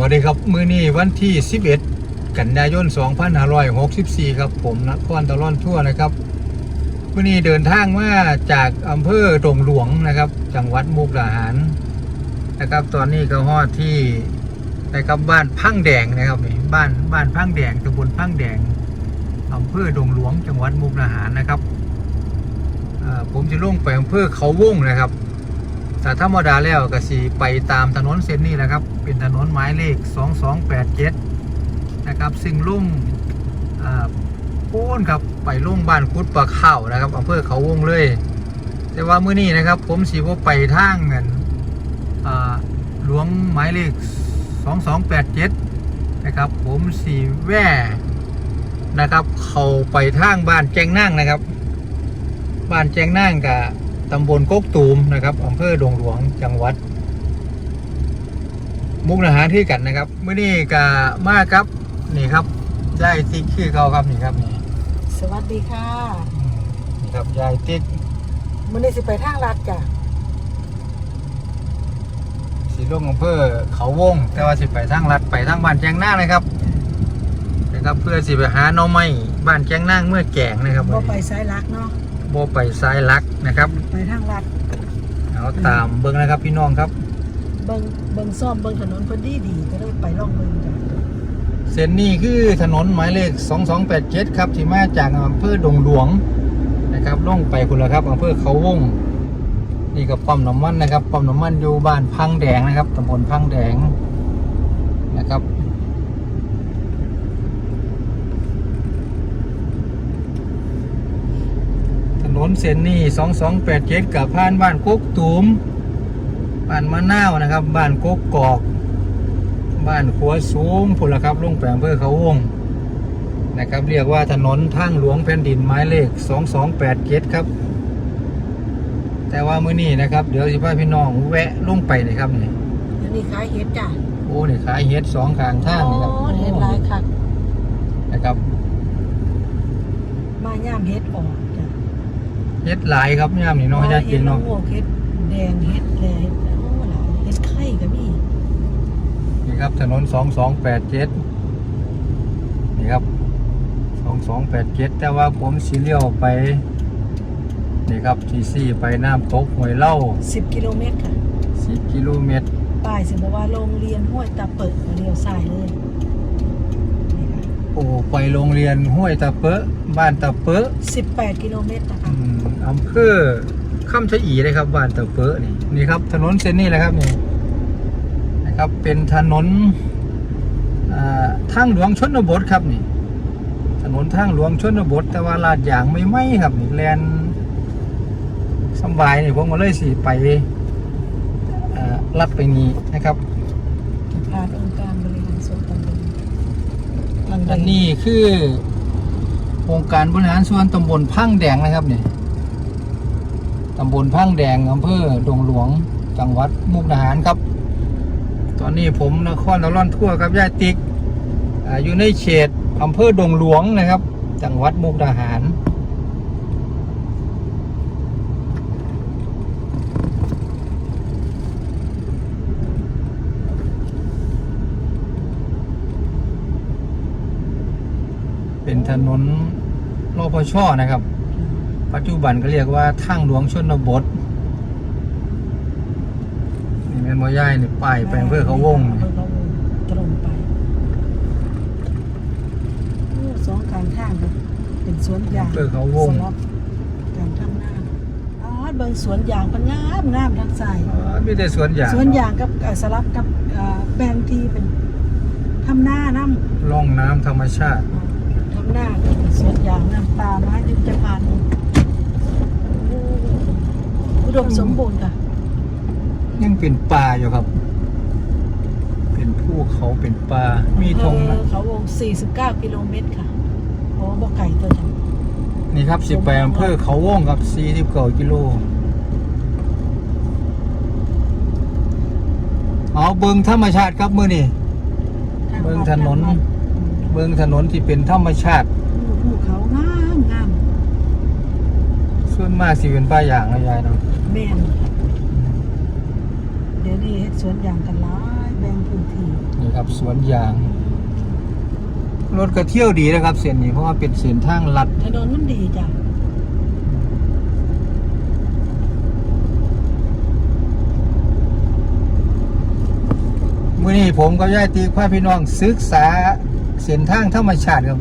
วัสดีครับมือนี้วันที่ 11 กันยายน 2564 ครับ ผมนครตะล่อนทั่วนะครับมือนี้เดินทางมาจากอำเภอดงหลวงนะครับ จังหวัดมุกดาหารนะครับ ตอนนี้ก็ฮอดที่นะครับบ้านพังแดงนะครับนี่บ้านบ้านพังแดงตำบลพังแดงอำเภอดงหลวง จังหวัดมุกดาหารนะครับผมจะลงไปอำเภอเขาวงนะครับ แต่ธรรมดาแล้วก็สิไปตามถนนเส้นนี้แหละครับ เป็นถนนหมายเลข 2287 นะครับ ซึ่งลุ่งอ่าโพ้นครับไปลุ่งบ้านคุดปลาเข้าวนะครับอำเภอเขาวงเลย แต่ว่ามื้อนี้นะครับ ผมสีว่าไปทางเงินอ่าหลวงหมายเลข 2287 นะครับ ผมสีแว่นะครับ เขาไปทางบ้านแจงนั่งนะครับ บ้านแจงนั่งกับ ตำบลโกกตูมนะครับอำเภอดงหลวงจังหวัด มุกดาหารที่กันนะครับเมื่อนี้ก็มาครับนี่ครับยายติ๊กคือเขาครับนี่ครับนี่สวัสดีค่ะนี่ครับยายติ๊กมื้อนี้สิไปทางลัดจ้ะสีลงอำเภอเขาวง แต่ว่าสิไปทางลัดไปทางบ้านแจงนั่งนะครับนะครับเพื่อสิไปหาหน่อไม้บ้านแจงนั่งเมื่อแก่งนะครับบ่ไปสายลักเนาะโบไปซ้ายลักนะครับ ไปทางลัดเอาตามเบิ้งนะครับพี่น้องครับ เบิ่งเบิ่งซ่อมเบิ่งถนนเพิ่นดีดีก็เลยไปลองเบิ่งจ้ะเส้นนี้คือถนนหมายเลข 2287 ครับที่มาจากอำเภอดงหลวงนะครับลงไปคุณละครับอำเภอเขาวงนี่ก็ปั๊มน้ำมันนะครับปั๊มน้ำมันอยู่บ้านพังแดงนะครับตำบลพังแดงนะครับ ถนนเส้นนี้2287กับผ่านบ้านโกกตูมบ้านมะนาวนะครับ บ้านโกกกอก บ้านขัวสูงพุ่นละครับลงไปอำเภอเขาวงนะครับ เรียกว่าถนนทางหลวงแผ่นดินหมายเลข2287ครับ แต่ว่ามื้อนี้นะครับ เดี๋ยวสิพาพี่น้องแวะลงไปเลยครับนี่อันนี้ขายเห็ดจ้ะโอ้นี่ขายเฮ็ดสองข้างทางนี่ครับโอ้เห็ดหลายคักนะครับ มาย่ามเห็ดออกจ้ะ เฮ็ดหลายครับย่ามนี่เน้องญาติกินเนาะเห็ดละโงกเห็ดแดงเห็ดแลเห็ดโอ้หลายเห็ดไข่ก็มีนี่ครับถนน 2287 นี่ครับ 2287 แต่ว่าผมสิเลี้ยวไป นี่ครับที่สี่ไปน้ำตกห้วยเล่า 10 กิโลเมตรค่ะ 10 กิโลเมตรป้ายสิบอกว่าโรงเรียนห้วยตาเปิดมาเลี้ยวซ้ายเลยนี่ค่ะโอ้ไปโรงเรียนห้วยตะเปอะบ้านตะเปอะ18 กิโลเมตรนะอืคะม อำเภอคำชะอีเลยครับบ้านตะเปอะนี่นี่ครับ ถนนเส้นนี้แหละครับนี่นะครับเป็นถนนอ่าทางหลวงชนบทครับนี่ ถนนทางหลวงชนบท แต่ว่าลาดยางไม่ไหมครับนี่แลนสำบายนี่ผมก็เลยสิไปอ่าลัดไปนี้นะครับผ่านองค์การบริหารส่วนตำบลบางแดอังนนี้คือโครงการบริหารส่วนตำบลพังแดงนะครับเนี่ย ตำบลพังแดงอำเภอดงหลวง จังหวัดมุกดาหารครับ ตอนนี้ผมนครตะล่อนทั่วครับย่าติ๊กออยู่ในเขตอำเภอดงหลวงนะครับ จังหวัดมุกดาหารเป็นถนนรอพชอนะครับ ปัจจุบันก็เรียกว่าทางหลวงชนบทนี่แม่นบ่ย่ายนี่ป้ายไปอำเภอเขาวงอำเภอเขาวงตรงไปโอ้สองการทางครับเป็นสวนยางอำเภอเขาวง สำหรับการทำนาอ๋อเบิ่งสวนยางมันงามงามทางซ้ายอ๋อมีแต่สวนยางสวนยางกับเอ่อสลับกับเอ่อแบงที่เป็นทำหน้าน้ำร่องน้ำธรรมชาติ ทำหน้าก็เป็นสวนยางน้ำปลาไม้ยุบจะพันธุ์โอ้อุ ดมสมบูรณ์ค่ะ ยังเป็นป่าอยู่ครับ เป็นภูเขาเป็นป่ามีธงอำเภอเขาวง 49 กิโลเมตรค่ะโอ้บ่ไก่ตัวจังนี่ครับสิไปอำเภอเขาวงครับ49กิโลเอาเบิงธรรมชาติครับมื้อนี้เบิ่งถนน เบิงถนนที่เป็นธรรมชาติภูเขางามงามส่วนมากสิเป็นป่าอย่างนะยายเนาะ แม่นเดี๋ยวนี้เฮ็ดสวนยางกันหลายแบบ่งพื้นที่นี่ครับสวนยาง รถก็เที่ยวดีนะครับ เส้นนี้เพราะว่าเป็นเส้นทางลัด ถนนมันดีจ้ะมื่อนี้ผมกับยายตีพาพี่น้องศึกษาเส้นทางธรรมชาติครับ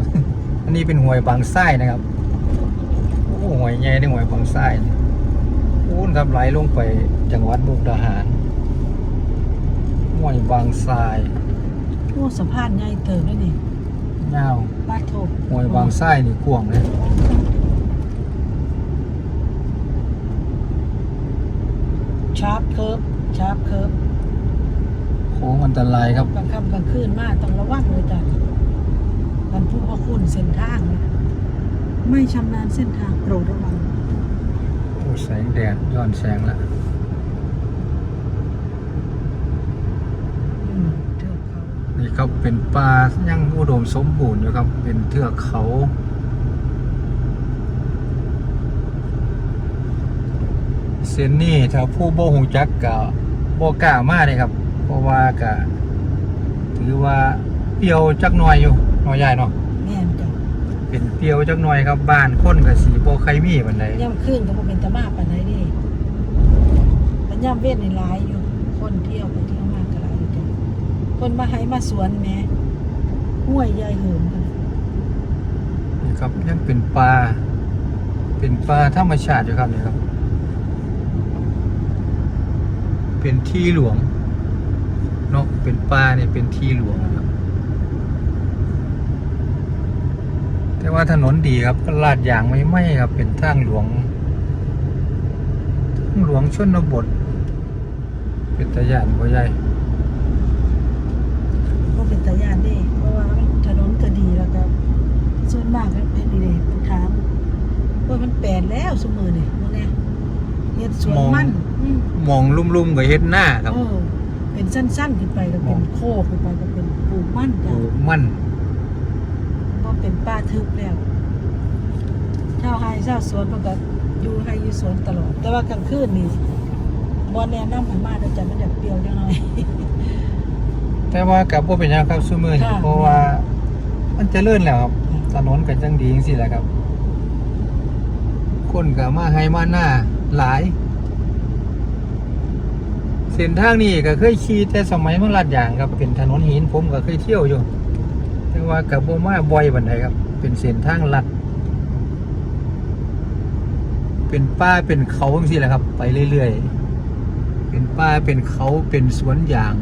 อันนี้เป็นห้วยบางไส้นะครับ โอ้ห้วยใหญ่ในห้วยบางไส้นี่อู้น ครับไหลลงไปจังหวัดมุกดาหารห้วยบางไส้โอ้สะพานใหญ่เติบด้วยนี่ยาวบาดโถห้วยบางไส้นี่กว้างเลยชาร์ปเคิร์ฟชาร์ปเคิร์ฟโค้งอันตรายครับกลางค่ำกลางคืนมาต้องระวังเลยจ้ะมันผู้ว่าคุณเส้นทางนะไม่ชำนาญเส้นทางโปรดระวังโอ้ แสงแดดย้อนแสงละอืมเทือกเขานี่ครับเป็นป่ายังอุดมสมบูรณ์อยู่ครับ เป็นเทือกเขาเส้นนี้ถ้าผู้บ่หูจักก็บ่กล้ามาเลยครับ เพราะว่าก็ถือว่าเปรียวจักหน่อยอยู่หน่อยใหญ่เนาะแม่นจ้ะ เป็นเปรียวจักหน่อยครับบ้านคนก็สิบ่ใครมีปานใดย่ำขึ้นก็บ่เป็นตะมาปานใดเดิแต่ย่ำเวทในหลายอยู่ คนเที่ยวไปเที่ยวมากก็หลายอยู่จ้ะคนมาให้มาสวนแหม่ห้วยใหญ่เหินกันนี่ครับยังเป็นป่าเป็นป่าธรรมชาติอยู่ครับนี่ครับ เป็นที่หลวงเนาะเป็นป่าเนี่ยเป็นที่หลวงนะครับ แต่ว่าถนนดีครับก็ลาดยางไม่ไหมครับ เป็นทางหลวงทางหลวงชนบท เป็นตะยานพ่อใหญ่ก็เป็นตะยานเด้เพราะว่ามันถนนก็ดีแล้วก็ส่วนมากก็เป็นดีเด้ผู้ถามว่ามันแปลนแล้วสมือนี่พวกเนี้ยเฮ็ดสวนมันอืมมองลุ่มๆกับเฮ็ดหน้าครับเออเป็นสั้นๆขึ้นไปก็เป็นโคกขึ้นไปก็เป็นปลูกมันปจ้ะลูกมันก็เป็นป่าทึบแล้วชาวไฮชาวสวนมันก็อยู่ไฮอยู่สวนตลอด แต่ว่ากลางคืนนี่บ่แนะนำให้มาเดี๋ยวจะมันจะเปรี้ยวจังหน่อย แต่ว่ากับพวกเป็นหยังครับซูมือนี่ค่ะ เพราะว่ามันเจะเลื่อนแล้วครับถนนกันจังดีจังสิแหละครับ คนกับมาให้มาหน้าหลาย เส้นทางนี้ก็เคยขี่แต่สมัยมันลาดยางครับ เป็นถนนหินผมก็เคยเที่ยวอยู่แต่ ว่ากับโบมาบ่อยบันไดครับ เป็นเส้นทางลัด เป็นป้าเป็นเขาบางสิแหละครับ ไปเรื่อยๆ เป็นป้าเป็นเขาเป็นสวนยาง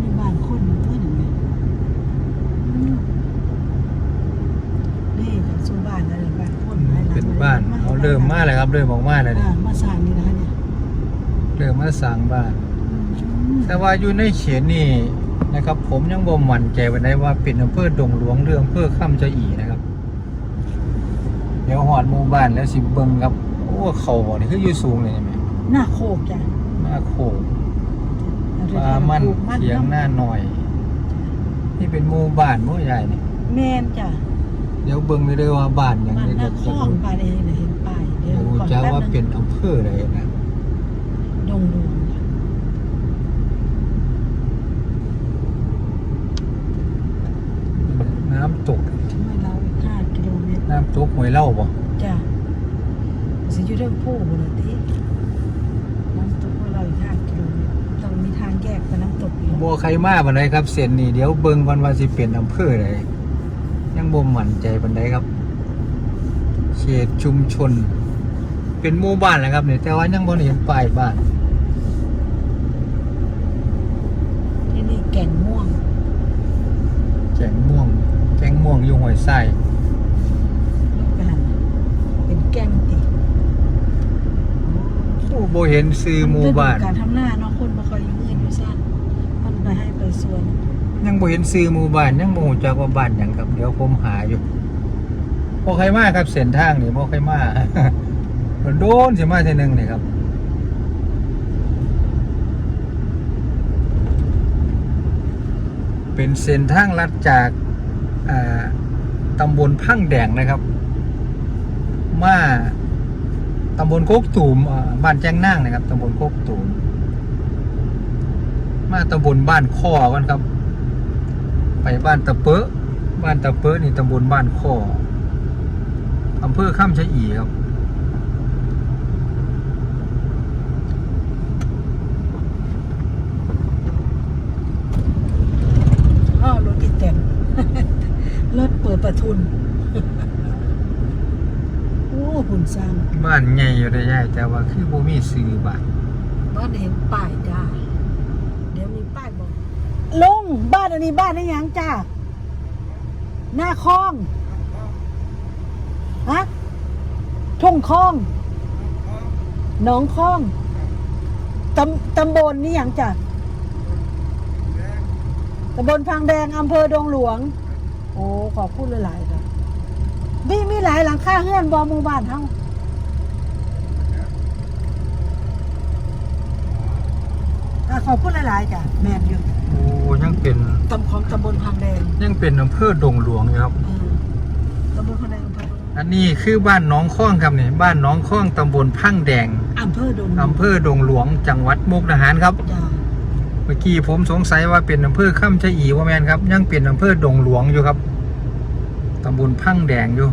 มีบ้านคนอยู่ตัวหนึ่งไหมอืมนี่จะสู่บ้านอะไรบ้านคนหลายหลัง เป็น บ้านเขาเริ่มมาแล้วครับ เริ่มออกมาแล้วนี่อ่ามาสร้างนี่นะเนี่ยเริ่มมาสร้างบ้านอืมแต่ว่าอยู่ในเขียนนี่นะครับ ผมยังบ่มั่นใจวันได้ว่าเป็นอำเภอดงหลวงเรื่องอำเภอข้ามเจ้าอีนะครับ เดี๋ยวหอดหมู่บ้านแล้วสิเบิ่งครับโอ้เขาบ่นี่คืออยู่สูงเลยใช่ไหมหน้าโคกจ้ะหน้าโคกเอปลามันปลูกมันเถียงหน้าหน่อยนี่เป็นหมู่บ้านหมู่ใหญ่นี่ แม่นจ้ะเดี๋ยวเบิ่งไปเด้ว่าบ้านหยังนนี่หน้าก็คจะลองรู้าเองเห็นป้ายเดี๋ยววก่อนจะแป๊บว่านึเป็นอำเภอใดนะดงดูนน้ำตกถึงเวลาอีกห้ากิโลเมตรน้ำตกหวยเล่าบ่จ้ะสิอยู่เรื่องผู้บุรติน้ำตกของเราอีกห้ากิโลเมตรต้องมีทางแยกไปน้ำตกอีกบ่ใครมาบันไดครับเส้นนี่เดี๋ยวเบิ่งวันว่าสิเป็นอำเภอใด ยังบ่มั่นใจบันไดครับ เขตชุมชน เป็นหมู่บ้านแหละครับเนี่ยแต่ว่ายังบ่เห็นป้ายบ้านที่นี่แก่นม่วงแกงม่วงแกงม่วงอยู่ห้วยไส้ไปหันเป็นแก้งติโอ้บ่เห็นซื้อหมู่บ้านมัเป็การทำหน้าเนาะคนบ่ค่อยอยู่เงินอยู่ซ่านมันไปให้ไปสวน ยังบ่เห็นซื้อหมู่บ้านยังบ่ฮู้จักว่าบ้านหยังครับ เดี๋ยวผมหาอยู่บ่ใครมาครับเส้นทางนี่บ่ใครมาโดนสิมาเทื่นึงนี่ครับเป็นเส้นทางลัดจากอ่าตำบลพังแดงนะครับ มาตำบลโคกตูมบ้านแจ้งนั่งนะครับตำบลโคกตูมมาตำบลบ้านข้อกันครับ ไปบ้านตะเปอะบ้านตะเปอะนี่ตำบลบ้านข้ออำเภอข้ามชะอีครับ อ้าวรถอีแตนรถเปิดประทุน โอ้หุ่นสร้างบ้านใหญ่อยู่ได้ใหญ่แต่ว่าคือบ่มีซื้อบ้านบ้านเห็นป้ายจ้า เดี๋ยวมีป้ายบอก ลุงบ้านอันนี้บ้านนี่ยังจ้าหน้าคลองฮะทุ่งคลองหนองคลองตำตำบลนี่ยังจ้ะตำบลพังแดงอำเภอดงหลวง โอ้ขอบคุณหลายๆค่ะมีมีหลายหลังคาเฮือนบอมู่บ้านเฮาอะขอบคุณหลายๆจ้ะแมนอยู่ ยังเป็นตำของตำบลพังแดงยังเป็นอำเภอดงหลวงอยู่ครับเออตำบลพังแดงอำเภอดงอันนี้คือบ้านหน้องข้องครับนี่บ้านหน้องข้องตำบลพังแดงอำเภอดงอำเภอดงหลวงจังหวัดมุกดาหารครับ จ้าเมื่อกี้ผมสงสัยว่าเป็นอำเภอข้ามชะอีว่าแมนครับ ยังเป็นอำเภอดงหลวงอยู่ครับตำบลพังแดงอยู่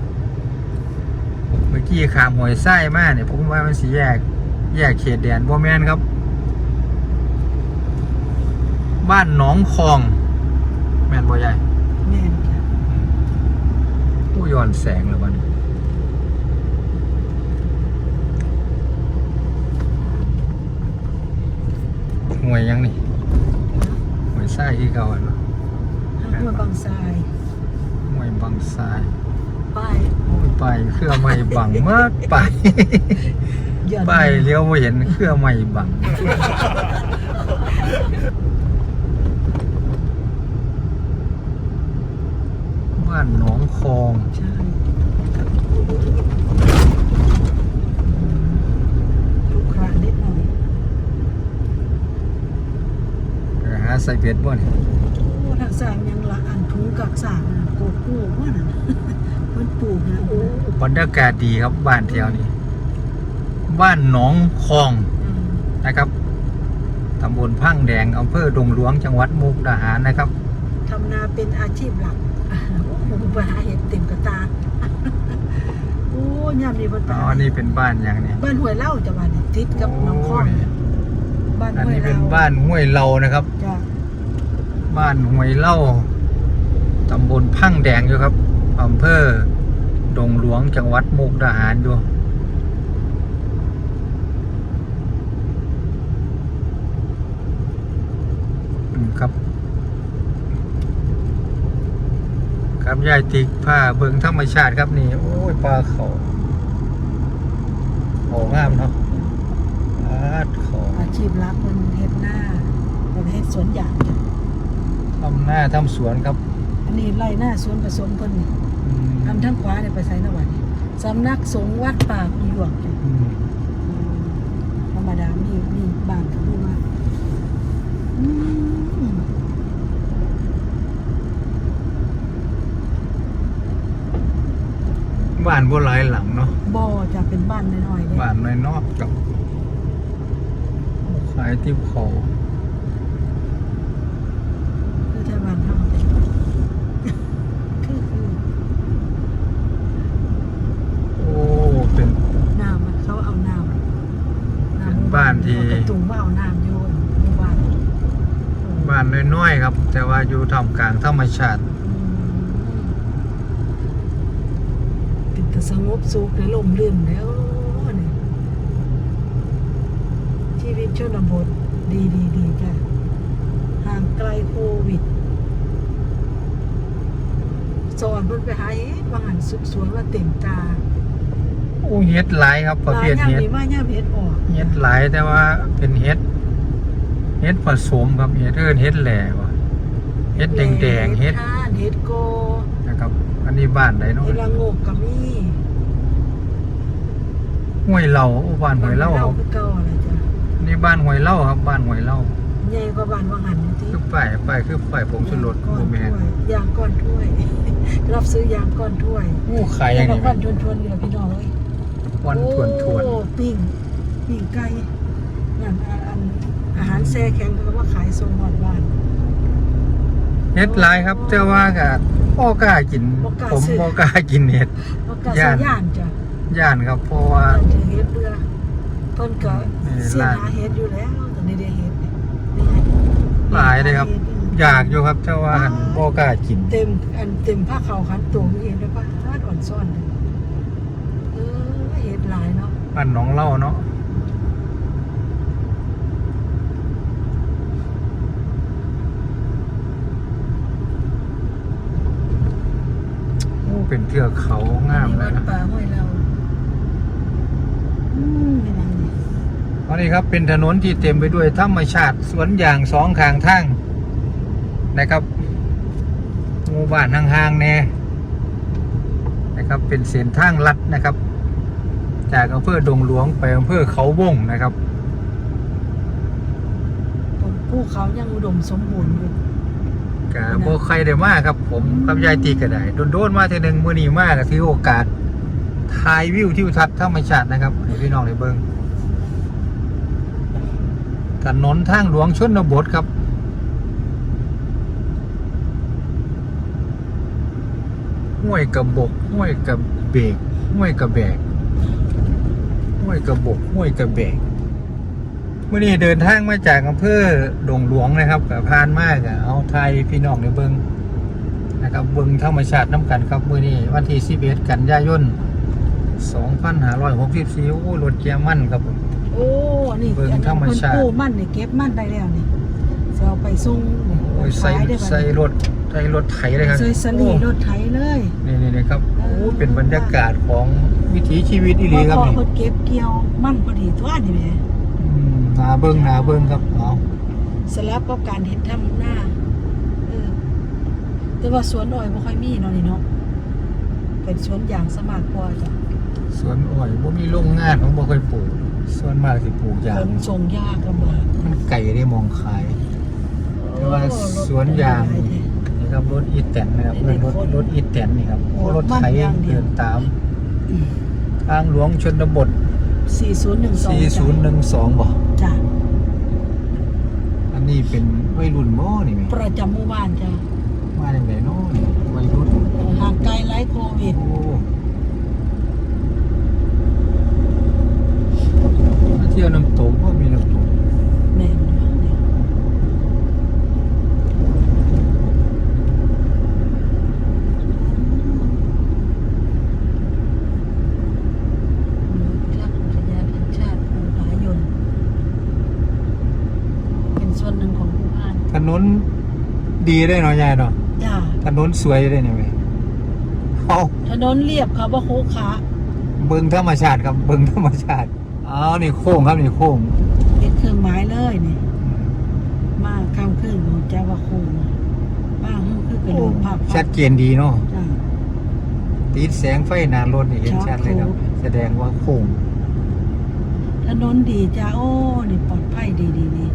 เมื่อกี้ขามหวยไส้มาเนี่ยผมว่ามันสีแยก แยกเขตแดนว่าแมนครับ บ้านหนองคอง แมนบ่ใหญ่แม่นจ้ะผู้ย้อนแสงเลยวันนี้หวยยังนี่หวยไส้ที่เก่าอะเนาะห้างห้วยบางทรายหวยบังทรายป้ายโอ้ยไปเครื่องไม่บังเมื่อไปยอดไปเลี้ยวไม่เห็นเครื่องไม่บัง บ้านหนองคองใช่ลูกค้านิดหน่อยไปหาใส่เบ็ดบ่เนี่ยโอ้ทางสร้างยังละอันทุงกักสร้างน่ะโกโก้ว่าน่ะมันปลูกนะโอ้บรรยากาศดีครับบ้านแถวนี้ บ้านหนองคองอืมนะครับตำบลพังแดงอำเภอดงหลวงจังหวัดมุกดาหารนะครับทำนาเป็นอาชีพหลัก โอ้โหไปหาเห็ดเต็มกระตา โอ้ยามนี้เพิ่นไปอ๋อหานี่เป็นบ้านอย่างนี้บ้านห้วยเล่าจังหวัดนี้ติดกับหน้องคลองโนี่บ้านอันห้วยนี้เล่าเป็นบ้านห้วยเหลานะครับ จ้ะบ้านห้วยเหล่าตำบลพังแดงอยู่ครับอำเภอดงหลวงจังหวัดมุกดาหารอยู่อืมครับ ครับยายติกผ้าเบิงธรรมชาติครับนี่ โอ้ยปลาเขาเขางามเนาะอาดเขาอาชีพหลักมันเฮ็ดหน้าเป็นเฮ็ดสวนยางจ้ะทำหน้าทำสวนครับ อันนี้ไร่หน้าสวนผสมเพิ่นนี่อืมทำทั้งขวาเนี่ยไปใส่นวัดนี่สำนักสงฆ์วัดป่าภูหลวงจ้ะอืมอืมธรรมดามีมีบ้านกับมีบ้านอืม บ้านบัวหลายหลังเนาะบ่จะเป็นบ้านน้อยๆเนี่ยบ้านน้อยนอกกับขายที่เขาคือไทยบ้านเฮาคือคือโอ้เป็นน้ำมันเขาเอาน้ำน้ำเป็นบ้านที่กระตุงว่าเอาน้ำโยนหมู่บ้านบ้านน้อยๆครับ แต่ว่าอยู่ท่ามกลางธรรมชาติ อืมเป็นแต่ สงบสุขและลมลื่นแล้วนี่ชีวิตชนบทดีดีดีจ้ะห่างไกลโควิดสอนเพิ่นไปหาเฮ็ดว่าหันสุกสวนว่าเต็มตาโอ้เฮ็ดหลายครับประเภทย่ามเฮ็ดนี้มาย่ามเฮ็ดออกเฮ็ดหลายแต่ว่าเป็นเฮ็ดเฮ็ดผสมครับเฮ็ดเอิ้นเฮ็ดแหล่วะเฮ็ดแดงๆเฮ็ดทานเฮ็ดโกนะครับ อันนี้บ้านไหนเนาะเฮ็ดละโงกก็มี ห้วยเหล่าโอ้บ้านห้วยเหล่าครับคือเก่าอะไรจ้ะนี่บ้านห้วยเหล่าครับ บ้านห้วยเหล่าอใหญ่กว่าบ้านวังหันที่คือป้ายป้ายคือป้ายผงชูรสก้อโมนเมถ้นวยยางก้อนถ้วย รับซื้อยางก้อนถ้วยอู้ขายอย่างแล้วนี้ก็ก้อนชวนๆอยู่แล้วพี่น้องเอ้ยวันทวนทวนโอ้ปิ้งปิ้งไก่นั่นอันอันอาหารแซ่แข็งก็ว่าขายส่งหอดบ้านเฮ็ดหลายครับเจ้าว่าก็บ่กล้ากินบ่กล้าผมซื้อบ่กล้ากินเฮ็ดเพราะกาย่านย่านจ้ะ ย่านครับเพราะว่าย่านจะเฮ็ดเบื่อเพิ่นก็นี่เสียร้านหาเฮ็ดอยู่แล้วแต่นี่ได้เฮ็ดนี่นี่ไงหลายเลยครับ อยากอยู่ครับเจ้าว่าหั่นบ่กล้ากินเต็มอันเต็มผ้าขาวขันตัวอยู่เองได้ป่ะอ่อนซ่อนเลยเออเฮ็ดหลายเนาะบ้านหนองเล่าเนาะโอ้เป็นเทือกเขางามนี่เลวัยดนะ ป่าห้วยเราอืมไม่นั่งนี่ ตอนนี้ครับเป็นถนนที่เต็มไปด้วยธรรมชาติสวนยางสองข้างทางนะครับหมู่บ้านห่างๆแน่นะครับเป็นเส้นทางลัดนะครับ จากอำเภอดงหลวงไปอำเภอเขาวงนะครับภูเขายังอุดมสมบูรณ์อยู่กะบ่ใครได้มาครับ ผมกับยายตีก็ได้โดนๆมาเทีนึงมื้อนี้มาก็ถือโอกาส ถ่ายวิวทิวทัศน์ธรรมชาตินะครับให้พี่น้องได้เบิ่งถนนทางหลวงชนบทครับ ห้วยกระบก ห้วยกระเบก ห้วยกระแบก ห้วยกระบก ห้วยกระแบกเมื่อนี้เดินทางมาจากอำเภอดงหลวงนะครับกับพานมากอะเอาไทยพี่น้องในเบิงนะครับเบิงธรรมชาติน้ำกันครับเมื่อนี้วันที่11กันยายน 2564โอ้รถเกียร์มั่นครับผม โอ้ นี่เบิ่งอันธรรมชาติเพิ่นกู้มั่นนี่เก็บมั่นได้แล้วนี่จะเอาไปส่งนี่โอ้ยใส่ขายได้บัดใส่นี้รถใส่รถไถเลยครับใส่สลีรถไถเลย โอ้นี่นี่นี่ครับเอโอ้อเป็นบรรยากาศของวิถีชีวิตอีหลีครับพอนี่ เพิ่นเก็บเกี่ยวมั่นพอดีทั่วนี่แหมอืมนาเบิ้งนาเบิ้งครับเอาสลับกับการเฮ็ดทำหน้าเออแต่ว่าสวนอ้อยบ่ค่อยมีเนาะนี่เนาะเป็นสวนยางสมากกว่าจ้ะ สวนอ้อยบ่มีโรงงานของบ่เคยปลูกส่วนมากสิปลูกยาขงนส่งยากลำบากมันไก่ได้มองขาย แต่ว่าสวนยางนี่ครับรถอีแตนนะครับเพื่อนรถรถอีแตนนี่ครับโอ้รถไถเดินตามทางหลวงชนบท 4012 4012บ่จ้ะอันนี้เป็นวัยรุ่นบ่นี่แหมประจำหมู่บ้านจ้ะมาจังไดเนาะนี่วัยรุ่นเออห่างไกลไร้โควิดโอ้มาเที่ยวน้ำตกก็มีน้ำตกแม่นบ่เนี่ยรักอุทยานแห่งชาติภูผายน เป็นส่วนหนึ่งของภูพาน ถนนดีได้เนาะยายเนาะจ้า ถนนสวยได้เนี่ยไหมเอาถนนเรียบค่ะว่าโค้ขาเบิ่งธรรมชาติครับเบิ่งธรรมชาติ อ้าวนี่โค้งครับนี่โค้งเป็นเครื่องหมายเลยนี่มาข้ามขึ้นของจ้าว่าโค้งบ้างคือกระโดดภาพชัดเจนดีเนาะจ้าติดแสงไฟหนารถนี่เห็นชัดเลยครับ แสดงว่าโค้งถนนดีจ้าโอ้นี่ปลอดภัยดีดีดี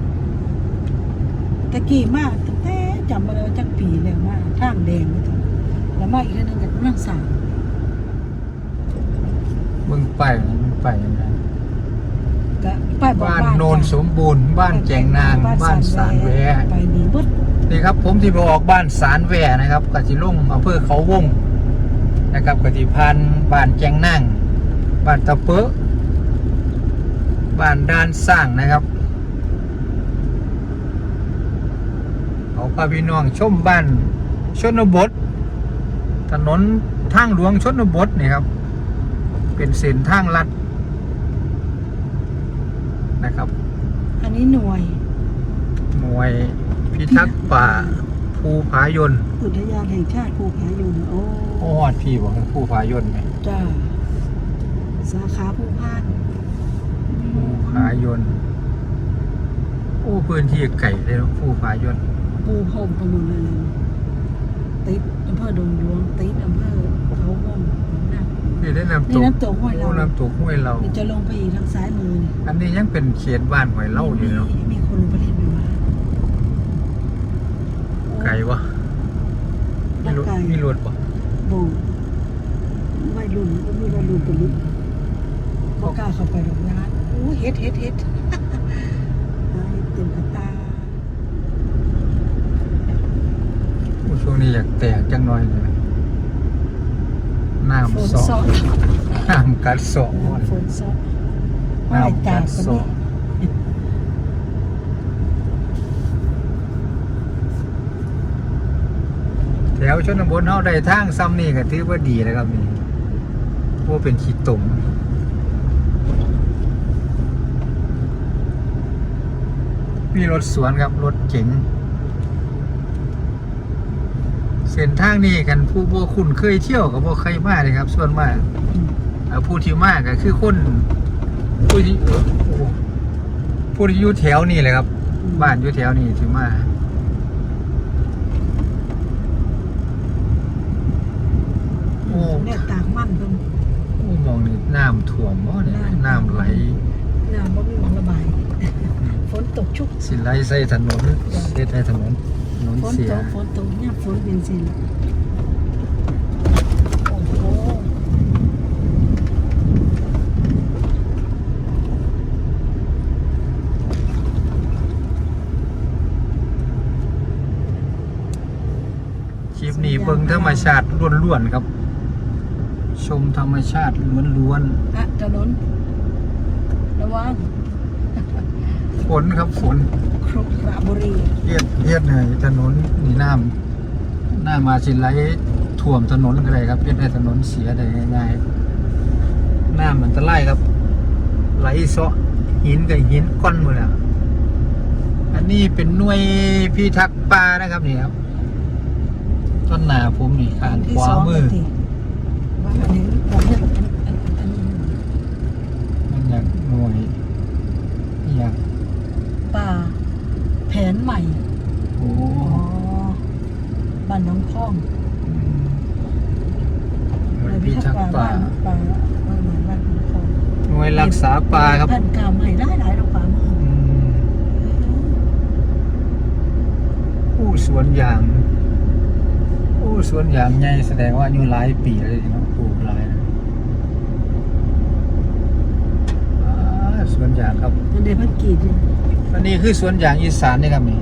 ตะกี้มากตั้งแต่จำมาแล้วจักปีแล้วมาทางแดงเลยจ้ะแล้วมาอีกเรื่องหนึงกับนั่งสั่งเบิ่งไปายมันไปยังไง ก็ป้ายบอกบ้านานโนนสมบูรณ์ บ้านแจงนางบ้านสารแวไปดีเบดนี่ครับ ผมที่ไปออกบ้านสารแวนะครับกสิลุ่งอำเภอเขาวงนะครับกสิพันธ์บ้านแจงนางบ้านตะเปอะบ้านด้านสร้างนะครับเขาพาพี่น้องชมบ้านชนบท ถนนทางหลวงชนบทนี่ครับ เป็นเส้นทางลัด นะครับ อันนี้หน่วย หน่วยพิทักษ์ป่าภูผายนอุทยานแห่งชาติภูผายนโอ้โอ้ฮอดพี่บอกภูผายนไหมจ้าสาขาภูพานภูผายนโอ้พื้นที่ไก่เลยเนาะภูผายนปูพรมประมุนเลยนะติดอำเภอดงหลวงติดอำเภอเขาวง นะนี่ได้น้ำตนี่กน้ำตกห้วยเรา โอ้น้ำตกห้วยเราเดี๋ยวจะลงไปอีกทางซ้ายมือนี่อันนี้ยังเป็นเขตบ้านห้วยเล่าอยู่เนาะมีมีคนประเทศเมียนมาไกลวะมีรถไกลมีรถปะโบไม่รุ่นก็มีวัยรุ่นตัวนี้บ่กล้าเข้าไปหรอกงานอู้เฮ็ดเฮ็ดเฮ็ดหาเฮ็ดเต็มกระตาโอ้ช่วงนี้อยากแตกจังหน่อยเลย นะน้ฝนำสอซอกน้ำกัดสอฝนซอกไม่น้ำตากักดก็สอนี่แถวชนบทเฮาได้ทางซ้ำนี่ก็ถือว่าดีแล้วครับนี่เพราะว่าเป็นขี้ตุ่มมีรถสวนครับ รถเก๋ง เส้นทางนี้กันผู้บ่คุ้นเคยเที่ยวกับบ่เคยมาเลยครับ ส่วนมากอืมเอ่อผู้ที่มากก็คือคนผู้ที่เอ่อโอ้โหผู้ที่อยู่แถวนี่เลยครับ บ้านอยู่แถวนี้ที่มาโอ้เนี่ยตากมันเพิ่นโอ้มองนี่น้ำท่วมบ่เนี่ยน้ำไหลน้ำบ่มีหวังระบายฝนตกชุกสิไหลใส่ถนนเฮ็ดให้ถนน ถนนฝนเสีตยกฝนตกเนี่ยามฝนเป็นสิโอ้โหคลิปนี้เบิ่งธรรมชาติล้วนๆครับ ชมธรรมชาติล้วนอะถนนระวังๆฝนครับฝน ครุขระบุรีเฮ็ดเฮ็ดให้ถนนนี่น้ำน้ามาสิไหลท่วมถนนก็ได้ครับเฮ็ดให้ถนนเสียได้ง่ายๆน้ำมันตะไลครับ ไหลเซาะหินกับหินก้อนหมดแล้วอันนี้เป็นหน่วยพิทักษ์ป่านะครับนี่ครับต้นหนาผมนี่ข้างที่ขวาสองมือนาทีว่าอันนี้ผมเนี่ยอันอันอันนี้มันอยากหน่วยอยากป่าแผ นใหม่ โอ้อ๋อ บ้านน้องข้องหน่วยเลยพิพิทัทักกษ์ษ์ป่าป่าบ้านป่าบ้านบ้านน้องข้องหน่วยรักษาป่าครับพันกามให้ได้หลายดอกป่ามืออืมผู้สวนยางผู้สวนยางใหญ่แสดงว่าอายุหลายปีเลยเนาะปลูกหลายนะอ่าสวนยางครับมันได้พันกีดอยู่อันนี้คือสวนยางอีสานนี่ครับนี่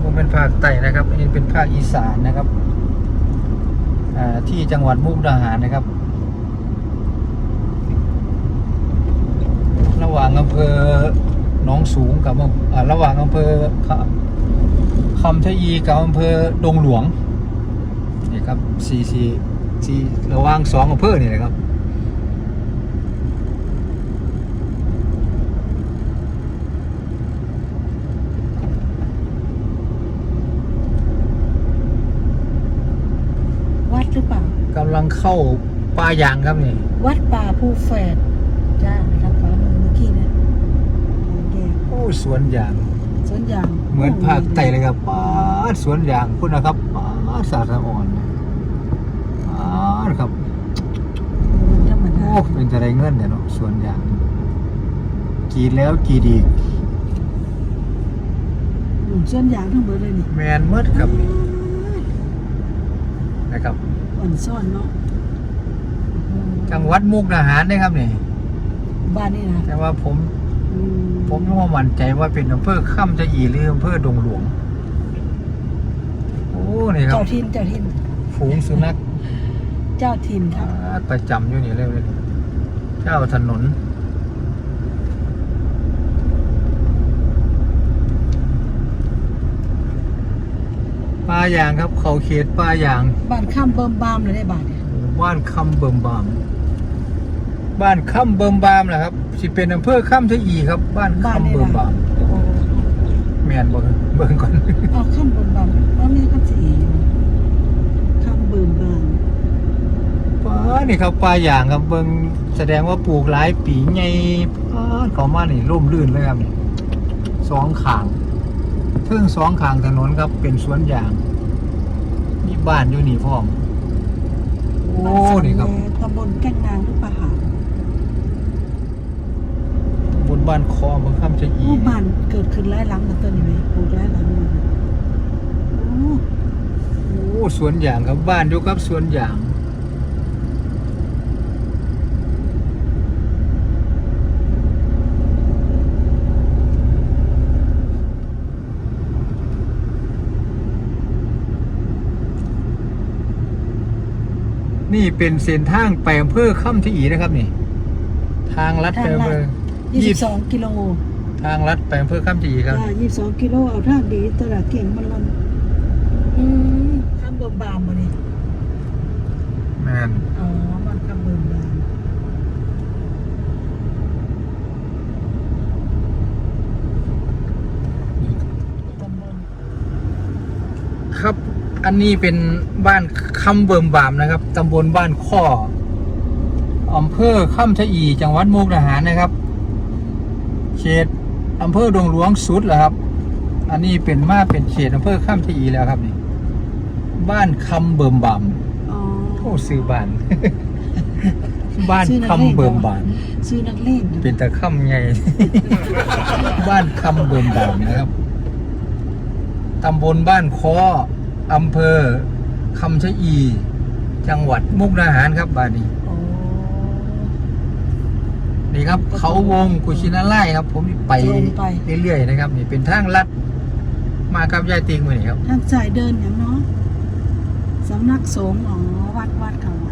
ผมเป็นภาคใต้นะครับอันนี้เป็นภาคอีสานนะครับอ่าที่จังหวัดมุกดาหารนะครับ ระหว่างอำเภอหนองสูงกับอำอ่าระหว่างอำเภอคคำชะอีกับอำเภอดงหลวงนี่ครับสี่สี่สี่ระหว่างสองอำเภอนี่แหละครับ วัดหรือเปล่า กำลังเข้าป่ายางครับนี่ วัดป่าภูแฝดจ้าทางขวามือเมื่อกี้นะแยกโอ้สวนยาง สวนยางเหมือนภาคใต้เลยครับป้าดสวนยางพุ่นนะครับป้าดสาสะอ่อนป้าดครับมันธรรมดาโอ้เป็นจะได้เงินเดี๋ยวเนาะสวนยางกรีดแล้วกรีดอีกอืมสวนยางทั้งหมดเลยนี่แมนเมดครับนะครับ อ่อนซ่อนเนาะอืมจังหวัดมุกดาหารนะครับนี่บ้านนี่นะแต่ว่าผมอืมผมยังว่ามั่นใจว่าเป็นอำเภอข้ามจะอีหรืออำเภอดงหลวงโอ้นี่ครับเจ้าทินเจ้าทินฝูงสุนัข เจ้าทินครับอ่าประจำอยู่นี่เลยเลยเจ้าถนน ป่ายางครับ เขาเขตป่ายาง บ้านข้ามเบิ่มบามเลยได้บ้านเนี่ยหมู่บ้านคำเบิ่มบาม บ้านคำเบิ่มบามแหละครับสิเป็นอำเภอคำทะอีครับ บ้านคำเบิ่มบามโอ้แม่นบ่เบิ่งก่อน เอาข้ามเบิ่มบามว่าแม่ข้ามสีข้ามเบิ่มบามป้านี่ครับป่ายางครับเบิ่งแสดงว่าปลูกหลายปีใหญ่ป้าดเขามานี่ร่มรื่นเลยครับนี่สองข้างเทิงสองข้างถนนครับเป็นสวนยาง มีบ้านอยู่นี่พร้อม โอ้นี่ครับตำบลแก้งนางหรือเปล่าบนบ้านคอเมืองคำชะอี โอ้บ้านเกิดขึ้นหลายหลังกันตัวนี้ไหมปลูกหลายหลังเลยโอ้สวนยางครับบ้านอยู่กับสวนยาง นี่เป็นเส้นทางไปอำเภอค่ำที่อีนะครับนี่ ทางลัดไปอำเภอยี่สิบสองกิโลทางลัดไปอำเภอค่ำที่อีครับอ่ายี่สิบสองกิโลเอาทางดีตลาดเก่งมันลันอืมข้ามเบิ่มบามบ่นี่แมนอ๋อมันข้ามเบิ่มบามตำบลครับ อันนี้เป็นบ้านคำเบิ่มบามนะครับตำบลบ้านข้ออำเภอค่ำชะอีจังหวัดมุกดาหารนะครับ เขตอำเภอดงหลวงสุดแหละครับ อันนี้เป็นมาเป็นเขตอำเภอค่ำชะอีแล้วครับนี่บ้านคำเบิ่มบามอ๋อโอ้ซื้อบ้าน บ้านชื่อนักคำเลงเบิ่มบามชื่อนักเล่นเป็นตะค่ำไง บ้านคำเบิ่มบามนะครับตำบลบ้านคอ อำเภอคำชะอี จังหวัดมุกดาหารครับบ้านนี้โอ้นี่ครับ เขาวงกุชินาไล่ครับ ผมไปตรงไป เรื่อยๆนะครับ นี่เป็นทางลัด มากับยายติงมานี่ครับ ทางสายเดินอย่างเนาะสำนักสงฆ์อ๋อวัดวัดเขาวัด